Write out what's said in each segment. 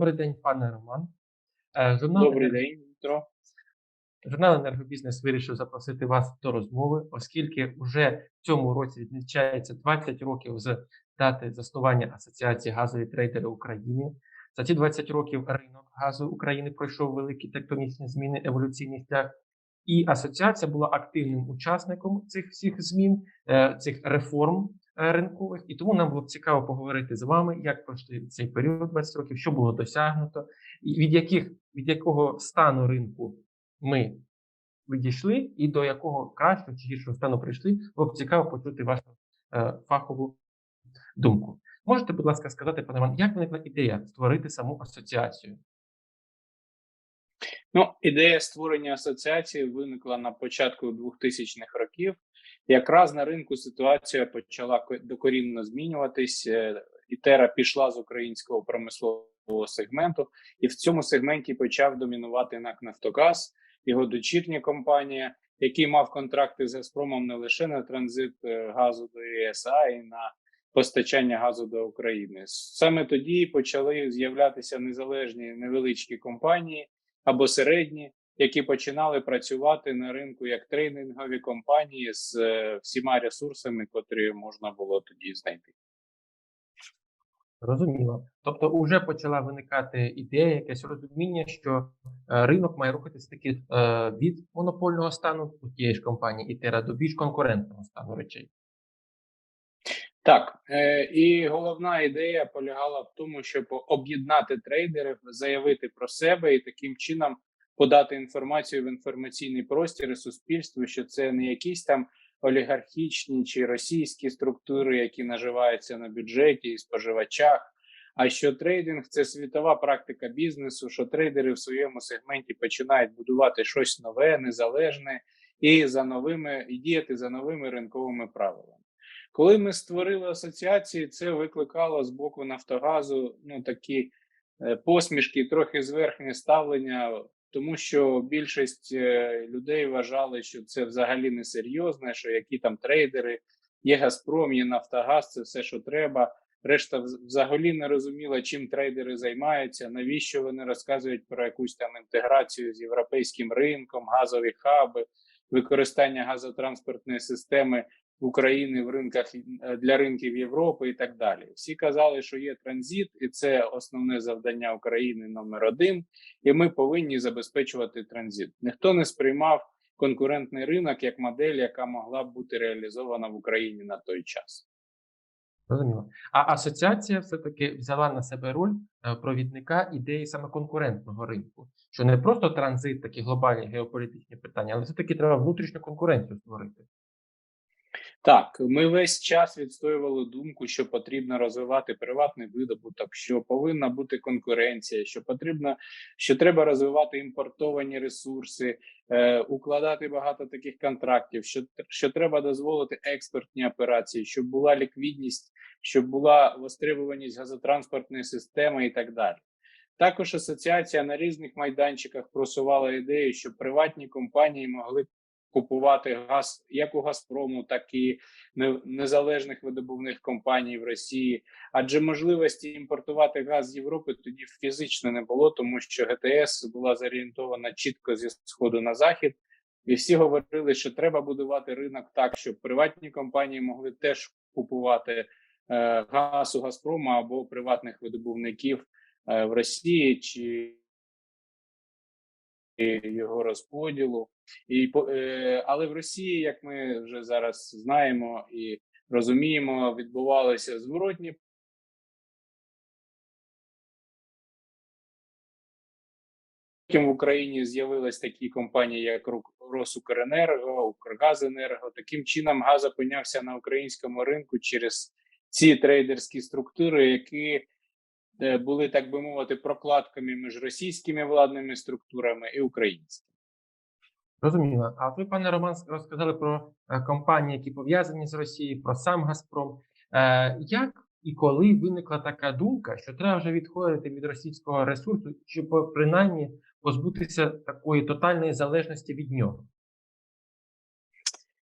Добрий день, пане Роман. Е, Журнал, Добрий «Енерго- день, Дмитро. журнал Енергобізнес вирішив запросити вас до розмови, оскільки вже в цьому році відмічається 20 років з дати заснування Асоціації газові трейдери України. За ці 20 років ринок газу України пройшов великі тектонічні зміни, еволюційний шлях. І асоціація була активним учасником цих всіх змін, е, цих реформ ринкових. І тому нам було б цікаво поговорити з вами, як пройшли цей період 20 років, що було досягнуто, від яких від якого стану ринку ми відійшли, і до якого кращого чи гіршого стану прийшли, було б цікаво почути вашу е, фахову думку. Можете, будь ласка, сказати, пане Іван, як виникла ідея створити саму асоціацію? Ну, ідея створення асоціації виникла на початку 2000-х років. Якраз на ринку ситуація почала ко- докорінно змінюватись. е, Ітера пішла з українського промислового сегменту, і в цьому сегменті почав домінувати НАК Нафтогаз, його дочірня компанія, який мав контракти з Газпромом не лише на транзит е, газу до ЄС, а й на постачання газу до України. Саме тоді почали з'являтися незалежні невеличкі компанії або середні, які починали працювати на ринку як трейдингові компанії з е, всіма ресурсами, котрі можна було тоді знайти. Зрозуміло. Тобто, вже почала виникати ідея, якесь розуміння, що е, ринок має рухатися таки е, від монопольного стану у тієї ж компанії Ітера до більш конкурентного стану речей. Так, і головна ідея полягала в тому, щоб об'єднати трейдерів, заявити про себе і таким чином подати інформацію в інформаційний простір і суспільству, що це не якісь там олігархічні чи російські структури, які наживаються на бюджеті і споживачах. А що трейдинг це світова практика бізнесу, що трейдери в своєму сегменті починають будувати щось нове, незалежне і за новими і діяти за новими ринковими правилами. Коли ми створили асоціації, це викликало з боку Нафтогазу ну такі е, посмішки, трохи зверхнє ставлення, тому що більшість е, людей вважали, що це взагалі не серйозне, що які там трейдери, є Газпром, є Нафтогаз, це все, що треба. Решта взагалі не розуміла, чим трейдери займаються, навіщо вони розказують про якусь там інтеграцію з європейським ринком, газові хаби, використання газотранспортної системи України в ринках е, для ринків Європи і так далі. Всі казали, що є транзит, і це основне завдання України номер один. І ми повинні забезпечувати транзит. Ніхто не сприймав конкурентний ринок як модель, яка могла б бути реалізована в Україні на той час. Зрозуміло. А асоціація все-таки взяла на себе роль е, провідника ідеї саме конкурентного ринку, що не просто транзит, такі глобальні геополітичні питання, але все-таки треба внутрішню конкуренцію створити. Так, ми весь час відстоювали думку, що потрібно розвивати приватний видобуток, що повинна бути конкуренція, що потрібно, що треба розвивати імпортовані ресурси, е, укладати багато таких контрактів, що, що треба дозволити експортні операції, щоб була ліквідність, щоб була востребуваність газотранспортної системи і так далі. Також асоціація на різних майданчиках просувала ідею, що приватні компанії могли купувати газ як у Газпрому, так і не- незалежних видобувних компаній в Росії. Адже можливості імпортувати газ з Європи тоді фізично не було, тому що ГТС була зорієнтована чітко зі сходу на захід. І всі говорили, що треба будувати ринок так, щоб приватні компанії могли теж купувати е, газ у Газпрому або приватних видобувників е, в Росії чи його розподілу. І е, але в Росії, як ми вже зараз знаємо і розуміємо, відбувалися зворотні. Потім в Україні з'явились такі компанії, як Росукренерго, Укргазенерго. Таким чином газ опинявся на українському ринку через ці трейдерські структури, які е, були, так би мовити, прокладками між російськими владними структурами і українськими. Зрозуміло. А ви, пане Роман, розказали про е, компанії, які пов'язані з Росією, про сам Газпром. Е, Як і коли виникла така думка, що треба вже відходити від російського ресурсу, щоб принаймні позбутися такої тотальної залежності від нього?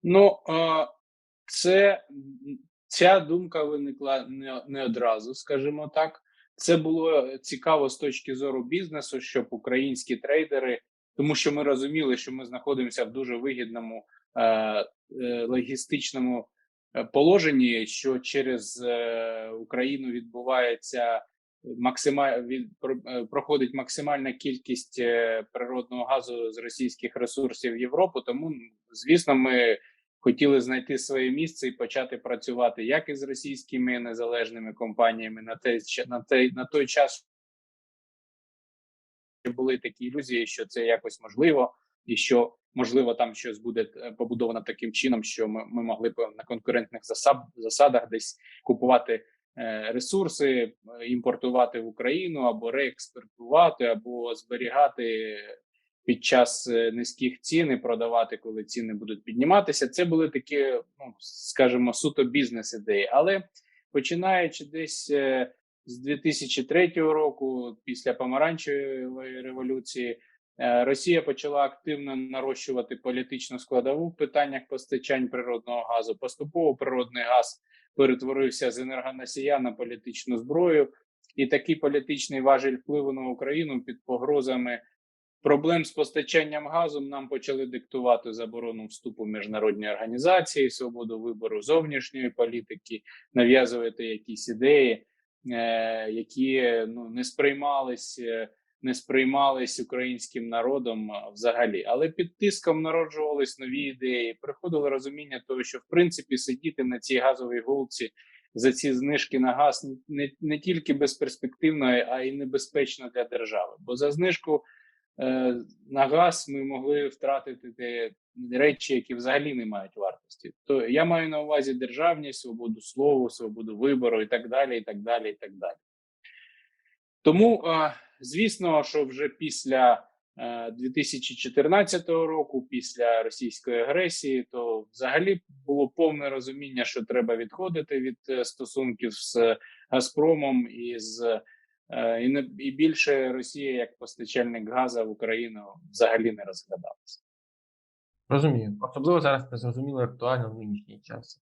Ну, е, це ця думка виникла не, не одразу, скажімо так. Це було цікаво з точки зору бізнесу, щоб українські трейдери, тому що ми розуміли, що ми знаходимося в дуже вигідному е, е, логістичному е, положенні, що через е, Україну відбувається максималь від е, проходить максимальна кількість е, природного газу з російських ресурсів в Європу. Тому, звісно, ми хотіли знайти своє місце і почати працювати як із російськими незалежними компаніями на ча- на той на той час. Були такі ілюзії, що це якось можливо, і що можливо там щось буде е, побудовано таким чином, що ми, ми могли б на конкурентних засад, засадах десь купувати е, ресурси, е, імпортувати в Україну або реекспортувати, або зберігати під час е, низьких цін і продавати, коли ціни будуть підніматися. Це були такі, ну скажімо, суто бізнес ідеї. Але починаючи десь з 2003 року, після помаранчевої революції, е, Росія почала активно нарощувати політичну складову в питаннях постачань природного газу. Поступово природний газ перетворився з енергоносія на політичну зброю, і такий політичний важіль впливу на Україну під погрозами проблем з постачанням газу нам почали диктувати заборону вступу в міжнародні організації, свободу вибору зовнішньої політики, нав'язувати якісь ідеї, які ну не сприймались. е, Не сприймались українським народом взагалі, але під тиском народжувались нові ідеї. Приходило розуміння того, що в принципі сидіти на цій газовій голці за ці знижки на газ не, не тільки безперспективно, а й небезпечно для держави. Бо за знижку е, на газ ми могли втратити речі, які взагалі не мають вартості. То я маю на увазі державність, свободу слова, свободу вибору і так далі. і так далі, і так далі. Тому, е, звісно, що вже після е, 2014 року, після російської агресії, то взагалі було повне розуміння, що треба відходити від е, стосунків з Газпромом і з е, і, більше Росія як постачальник газу в Україну взагалі не розглядалася. Розумію. Особливо зараз це зрозуміло актуально в нинішній час.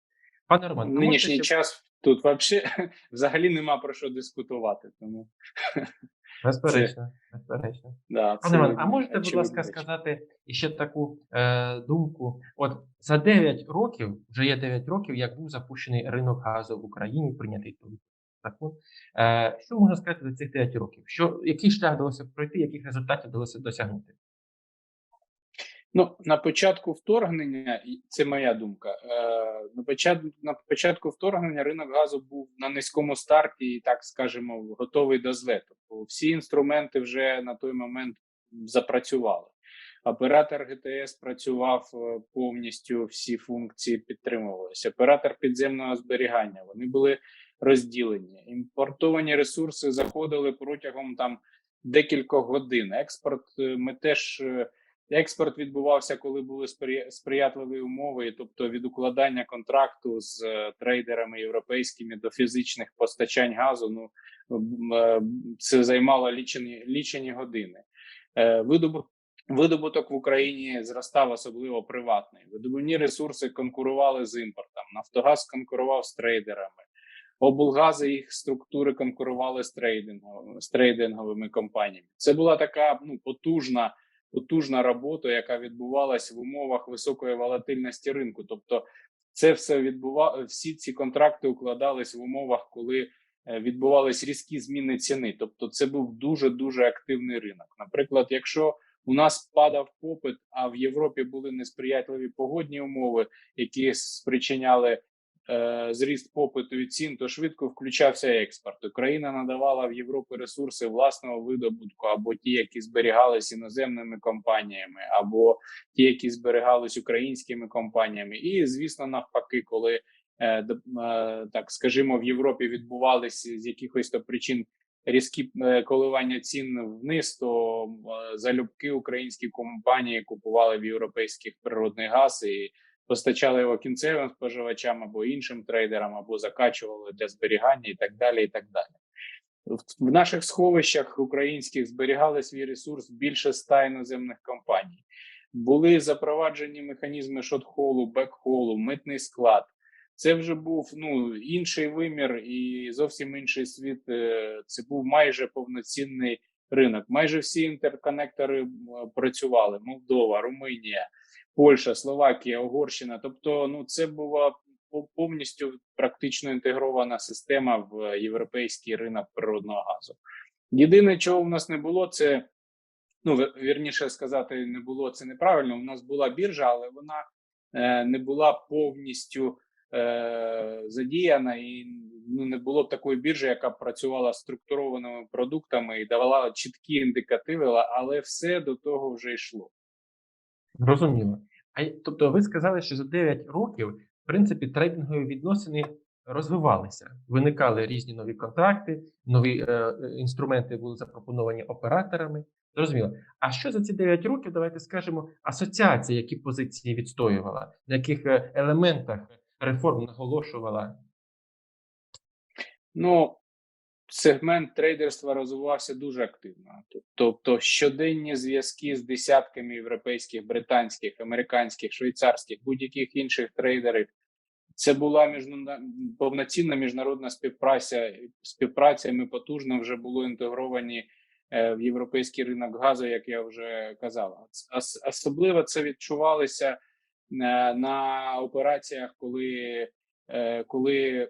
Пане Роман, В можете нинішній ще- час тут вообще взагалі нема про що дискутувати. Тому Безперечно, безперечно. да, Пане Роман, а можете, будь ласка, річ. сказати ще таку е, думку? От за 9 років, вже є 9 років, як був запущений ринок газу в Україні, прийнятий той закон. Е, що можна сказати за цих 9 років? Що, який шлях вдалося пройти, яких результатів вдалося досягнути? Ну, на початку вторгнення, і це моя думка. Е, на початку на початку вторгнення ринок газу був на низькому старті, і так скажемо, готовий до злету. Всі інструменти вже на той момент запрацювали. Оператор ГТС працював е, повністю, всі функції підтримувалися. Оператор підземного зберігання вони були розділені. Імпортовані ресурси заходили протягом там декількох годин. Експорт е, ми теж. Експорт відбувався, коли були сприя- сприятливі умови, тобто від укладання контракту з е, трейдерами європейськими до фізичних постачань газу. Ну е, це займало лічені лічені години. Е, видобуток в Україні зростав особливо приватний. Видобувні ресурси конкурували з імпортом. Нафтогаз конкурував з трейдерами. Облгази їх структури конкурували з трейдингом з трейдинговими компаніями. Це була така ну потужна потужна робота, яка відбувалась в умовах високої волатильності ринку. Тобто, це все відбува... всі ці контракти укладались в умовах, коли е, відбувались різкі зміни ціни. Тобто, це був дуже дуже активний ринок. Наприклад, якщо у нас падав попит, а в Європі були несприятливі погодні умови, які спричиняли зріст попиту і цін, то швидко включався експорт. Україна надавала в Європу ресурси власного видобутку, або ті, які зберігались іноземними компаніями, або ті, які зберігались українськими компаніями. І звісно, навпаки, коли е, е, так скажімо, в Європі відбувалися з якихось то причин. Різкі е, коливання цін вниз, то е, залюбки українські компанії купували в європейських природний газ і постачали його кінцевим споживачам або іншим трейдерам, або закачували для зберігання, і так далі. І так далі. В- наших сховищах українських зберігали свій ресурс більше ста іноземних компаній. Були запроваджені механізми шотхолу, бекхолу, митний склад. Це вже був ну інший вимір і зовсім інший світ. Е, Це був майже повноцінний ринок. Майже всі інтерконектори працювали: Молдова, Румунія, Польща, Словакія, Угорщина. Тобто, ну це була по- повністю практично інтегрована система в європейський ринок природного газу. Єдине, чого в нас не було, це ну вірніше сказати, не було це неправильно. У нас була біржа, але вона е, не була повністю е, задіяна, і ну не було б такої біржі, яка б працювала структурованими продуктами і давала чіткі індикативи, але все до того вже йшло. Зрозуміло. А тобто, ви сказали, що за 9 років, в принципі, трейдингові відносини розвивалися. Виникали різні нові контракти, нові е, е, інструменти були запропоновані операторами. Зрозуміло. А що за ці 9 років, давайте скажемо, асоціація, які позиції відстоювала, на яких е, елементах реформ наголошувала? Ну, сегмент трейдерства розвивався дуже активно. Тобто щоденні зв'язки з десятками європейських, британських, американських, швейцарських, будь-яких інших трейдерів. Це була міжна... повноцінна міжнародна співпраця. Співпраця. Ми потужно вже були інтегровані е, в європейський ринок газу, як я вже казав. Особливо це відчувалося е, на операціях, коли е, коли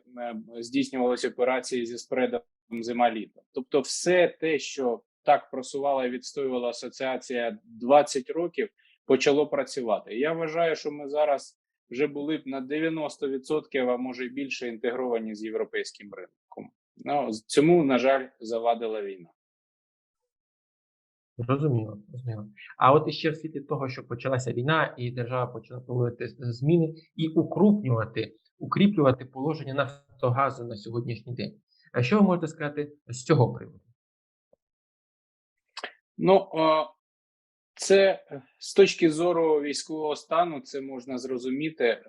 здійснювалися операції зі спредом зима-літо. Тобто, все те, що так просувала і відстоювала асоціація 20 років, почало працювати. Я вважаю, що ми зараз вже були б на 90%, а може й більше інтегровані з європейським ринком. Ну цьому, на жаль, завадила війна. Зрозуміло, зрозуміло. А от іще в світлі того, що почалася війна, і держава почала проводити зміни і укрупнювати, укріплювати положення Нафтогазу на сьогоднішній день. А що ви можете сказати з цього приводу? Ну це е, з точки зору військового стану, це можна зрозуміти, е,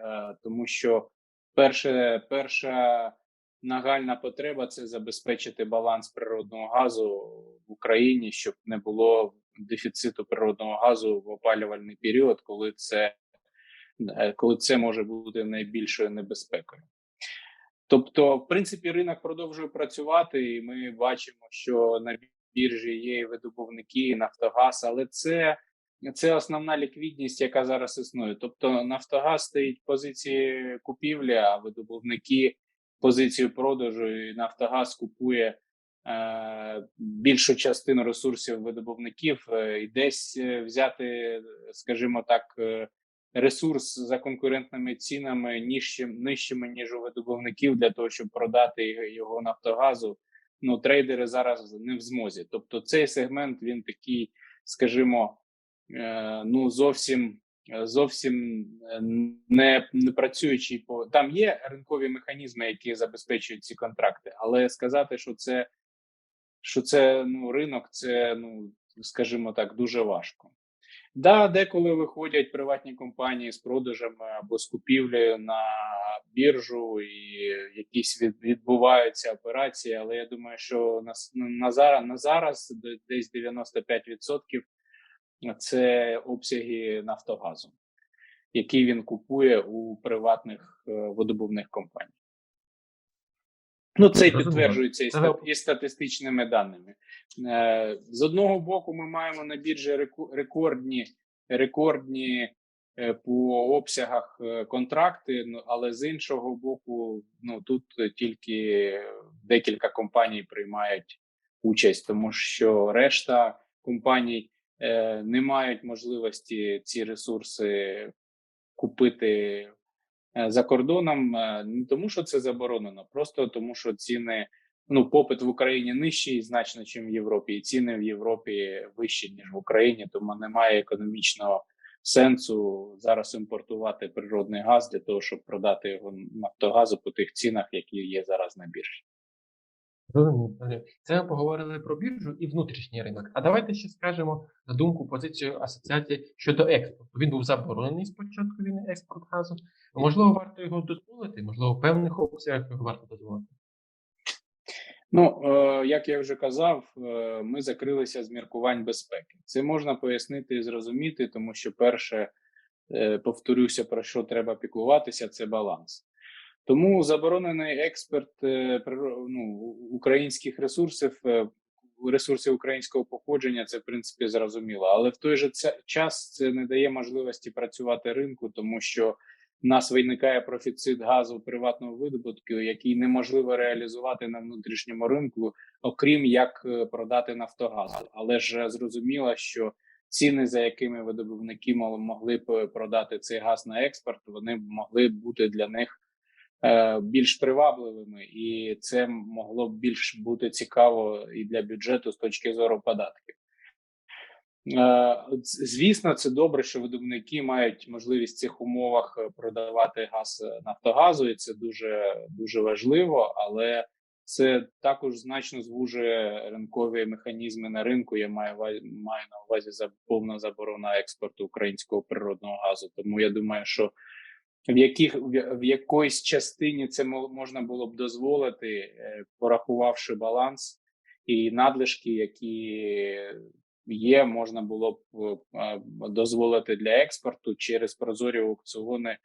тому що перше, перша нагальна потреба це забезпечити баланс природного газу в Україні, щоб не було дефіциту природного газу в опалювальний період, коли це, е, коли це може бути найбільшою небезпекою. Тобто, в принципі, ринок продовжує працювати, і ми бачимо, що на біржі є і видобувники, і Нафтогаз, але це, це основна ліквідність, яка зараз існує. Тобто, Нафтогаз стоїть в позиції купівлі, а видобувники позицію продажу, і Нафтогаз купує е, більшу частину ресурсів видобувників, е, і десь е, взяти, скажімо так. Ресурс за конкурентними цінами нижчим, нижчими ніж у видобувників для того, щоб продати його Нафтогазу. Ну трейдери зараз не в змозі. Тобто, цей сегмент він такий, скажімо, е, ну зовсім зовсім е, не, не працюючий по там є ринкові механізми, які забезпечують ці контракти, але сказати, що це що це ну ринок, це ну скажімо так, дуже важко. Да, деколи виходять приватні компанії з продажами або з купівлею на біржу, і якісь від, відбуваються операції. Але я думаю, що на, с- на зараз на зараз де- десь 95% це обсяги Нафтогазу, які він купує у приватних е, видобувних компаній. Ну, це й підтверджується і, Це ста- і статистичними даними. Е, З одного боку, ми маємо на біржі рекордні, рекордні е, по обсягах е, контракти, ну, але з іншого боку, ну тут тільки декілька компаній приймають участь, тому що решта компаній е, не мають можливості ці ресурси купити за кордоном, е, не тому, що це заборонено, просто тому, що ціни. Ну, попит в Україні нижчий значно, ніж в Європі, і ціни в Європі вищі, ніж в Україні, тому немає економічного сенсу зараз імпортувати природний газ для того, щоб продати його Нафтогазу по тих цінах, які є зараз на біржі. Зрозуміло. Це ми поговорили про біржу і внутрішній ринок. А давайте ще скажемо на думку позицію асоціації щодо експорту. Він був заборонений спочатку війни експорт газу. Можливо, варто його дозволити, можливо, в певних обсягах його варто дозволити. Ну, е, як я вже казав, е, ми закрилися з міркувань безпеки. Це можна пояснити і зрозуміти, тому що перше, е, повторюся, про що треба піклуватися, це баланс. Тому заборонений експорт е, ну, українських ресурсів, е, ресурсів українського походження, це в принципі зрозуміло. Але в той же час це не дає можливості працювати ринку, тому що в нас виникає профіцит газу приватного видобутку, який неможливо реалізувати на внутрішньому ринку, окрім як е, продати Нафтогазу. Але ж зрозуміло, що ціни, за якими видобувники могли б продати цей газ на експорт, вони могли бути для них більш привабливими, і це могло б більш бути цікаво і для бюджету з точки зору податків. Е, Звісно, це добре, що видобувники мають можливість в цих умовах е, продавати газ е, Нафтогазу, і це дуже дуже важливо, але це також значно звужує ринкові механізми на ринку. Я маю маю на увазі за повна заборона експорту українського природного газу. Тому я думаю, що в яких в якоїсь частині це мо- можна було б дозволити, е, порахувавши баланс і надлишки, які є, можна було б е, дозволити для експорту через прозорі аукціони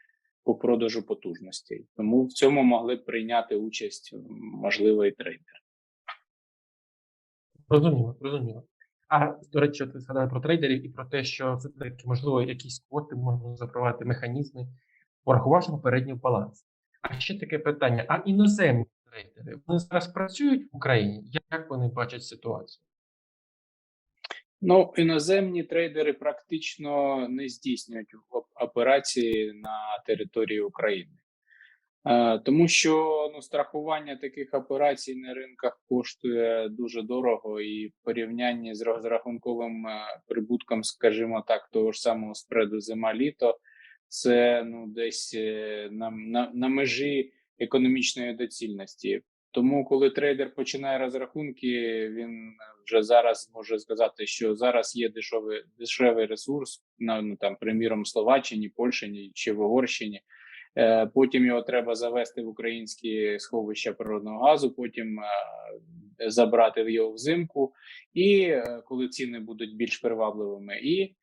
по продажу потужностей. Тому в цьому могли б прийняти участь можливо і трейдери. Розуміло, розуміло. А до речі, ти згадав про трейдерів і про те, що все таки можливо якісь квоти можна запровадити механізми, порахувавши попередній баланс. А ще таке питання: а іноземні трейдери вони зараз працюють в Україні? Як вони бачать ситуацію? Ну, іноземні трейдери практично не здійснюють операції на території України, е, тому що ну, страхування таких операцій на ринках коштує дуже дорого, і в порівнянні з розрахунковим е, прибутком, скажімо так, того ж самого спреду зима-літо, це ну десь е, на, на, на межі економічної доцільності. Тому, коли трейдер починає розрахунки, він вже зараз може сказати, що зараз є дешевий дешевий ресурс на ну там, приміром, Словаччині, Польщині чи в Угорщині. Е, Потім його треба завести в українські сховища природного газу, потім е, забрати його взимку, і коли ціни будуть більш привабливими, і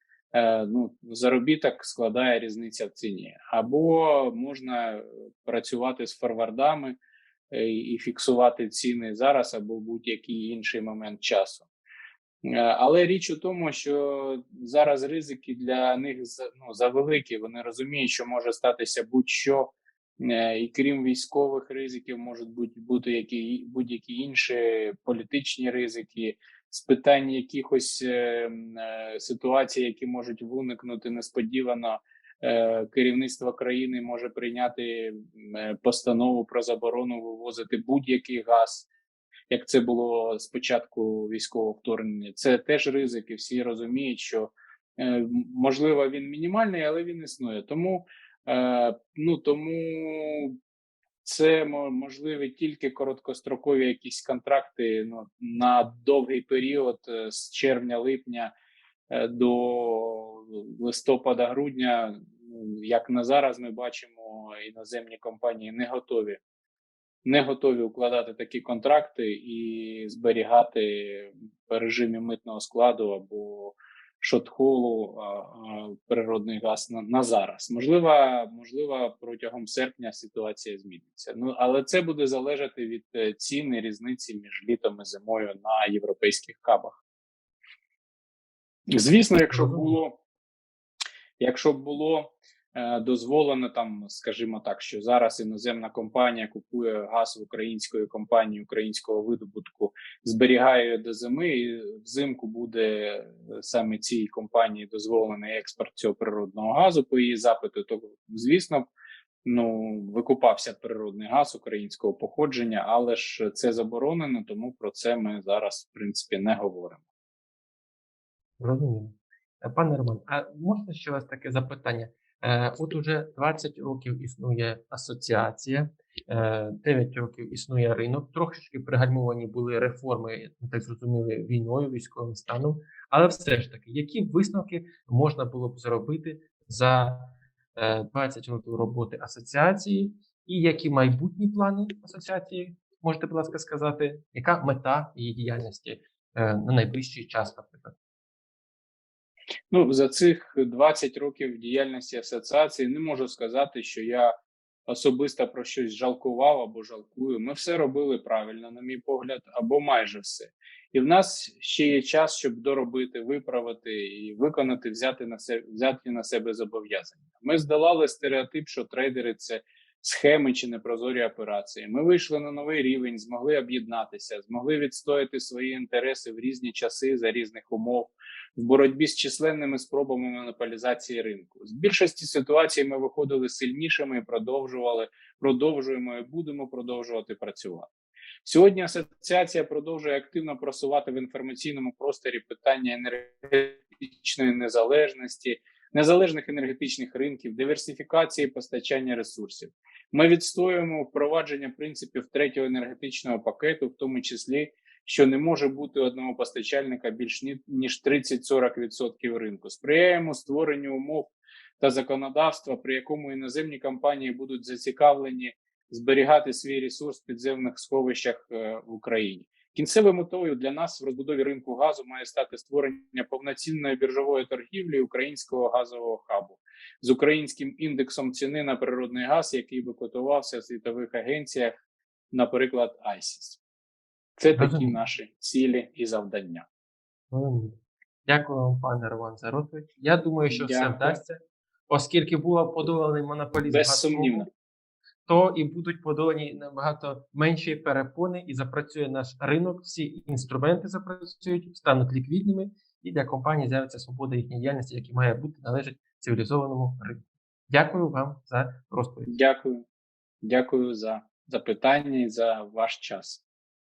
ну, заробіток складає різниця в ціні, або можна працювати з форвардами і фіксувати ціни зараз або будь-який інший момент часу. Але річ у тому, що зараз ризики для них ну, завеликі. Вони розуміють, що може статися будь-що, і крім військових ризиків, можуть бути бути які будь-які інші політичні ризики, з питань якихось е, е, ситуацій, які можуть виникнути несподівано. Е, Керівництво країни може прийняти е, постанову про заборону вивозити будь-який газ як це було спочатку військового вторгнення. Це теж ризики. Всі розуміють, що е, можливо він мінімальний, але він існує. Тому е, ну тому це мо- можливі тільки короткострокові якісь контракти ну, на довгий період е, з червня-липня е, до листопада-грудня. Ну, Як на зараз ми бачимо, іноземні компанії не готові не готові укладати такі контракти і зберігати в режимі митного складу або шотхолу природний газ на, на зараз. Можливо, можливо, протягом серпня ситуація зміниться. Ну але це буде залежати від е, ціни різниці між літом і зимою на європейських кабах. Звісно, якщо було, якщо було дозволено там, скажімо так, що зараз іноземна компанія купує газ в української компанії українського видобутку, зберігає до зими, і взимку буде е, саме цій компанії дозволений експорт цього природного газу по її запиту, то звісно. Ну, викупався природний газ українського походження, але ж це заборонено, тому про це ми зараз, в принципі, не говоримо. Розуміло. Е, Пане Роман, а можна ще вас таке запитання? Е, От уже 20 років існує асоціація, е, 9 років існує ринок. Трошечки пригальмовані були реформи, ми так зрозуміли, війною, військовим станом. Але все ж таки, які висновки можна було б зробити за е, 20 років роботи асоціації, і які майбутні плани асоціації? Можете, будь ласка, сказати, яка мета її діяльності е, на найближчий час, наприклад? Ну, за цих 20 років діяльності асоціації не можу сказати, що я особисто про щось жалкував або жалкую. Ми все робили правильно, на мій погляд, або майже все. І в нас ще є час, щоб доробити, виправити і виконати, взяти на себе взяти на себе зобов'язання. Ми здолали стереотип, що трейдери це схеми чи непрозорі операції. Ми вийшли на новий рівень, змогли об'єднатися, змогли відстояти свої інтереси в різні часи за різних умов в боротьбі з численними спробами монополізації ринку. З більшості ситуацій ми виходили сильнішими і продовжували, продовжуємо і будемо продовжувати працювати. Сьогодні асоціація продовжує активно просувати в інформаційному просторі питання енергетичної незалежності, незалежних енергетичних ринків, диверсифікації постачання ресурсів. Ми відстоюємо впровадження принципів третього енергетичного пакету, в тому числі, що не може бути одного постачальника більш ніж 30-40% ринку. Сприяємо створенню умов та законодавства, при якому іноземні компанії будуть зацікавлені зберігати свій ресурс в підземних сховищах е, в Україні. Кінцевою метою для нас в розбудові ринку газу має стати створення повноцінної біржової торгівлі українського газового хабу з українським індексом ціни на природний газ, який би котувався в світових агенціях, наприклад, ICIS. Це такі наші цілі і завдання. Дякую вам, пане Роман, за розповідь. Я думаю, що все вдасться, оскільки був подоланий монополізм Безсумнівно. «Газпрому», то і будуть подолані набагато менші перепони, і запрацює наш ринок. Всі інструменти запрацюють, стануть ліквідними, і для компанії з'явиться свобода їхньої діяльності, яка має бути належить цивілізованому ринку. Дякую вам за розповідь. Дякую. Дякую за запитання і за ваш час.